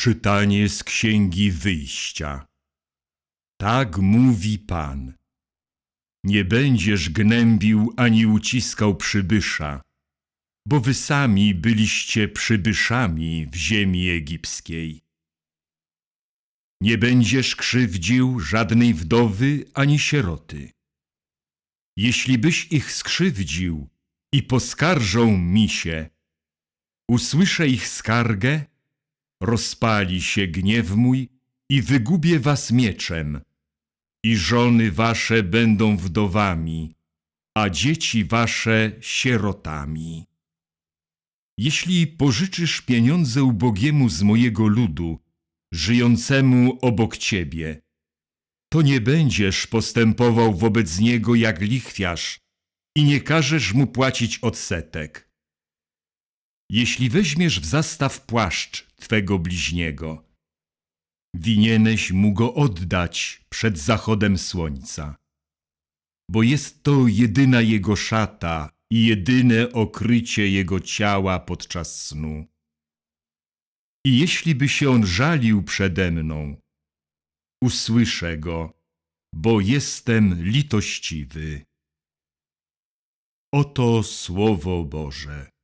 Czytanie z Księgi Wyjścia. Tak mówi Pan. Nie będziesz gnębił ani uciskał przybysza, bo wy sami byliście przybyszami w ziemi egipskiej. Nie będziesz krzywdził żadnej wdowy ani sieroty. Jeśli byś ich skrzywdził i poskarżą mi się, usłyszę ich skargę, rozpali się gniew mój i wygubię was mieczem, i żony wasze będą wdowami, a dzieci wasze sierotami. Jeśli pożyczysz pieniądze ubogiemu z mojego ludu, żyjącemu obok ciebie, to nie będziesz postępował wobec niego jak lichwiarz i nie każesz mu płacić odsetek. Jeśli weźmiesz w zastaw płaszcz twego bliźniego, winieneś mu go oddać przed zachodem słońca, bo jest to jedyna jego szata i jedyne okrycie jego ciała podczas snu. I jeśli by się on żalił przede mną, usłyszę go, bo jestem litościwy. Oto Słowo Boże.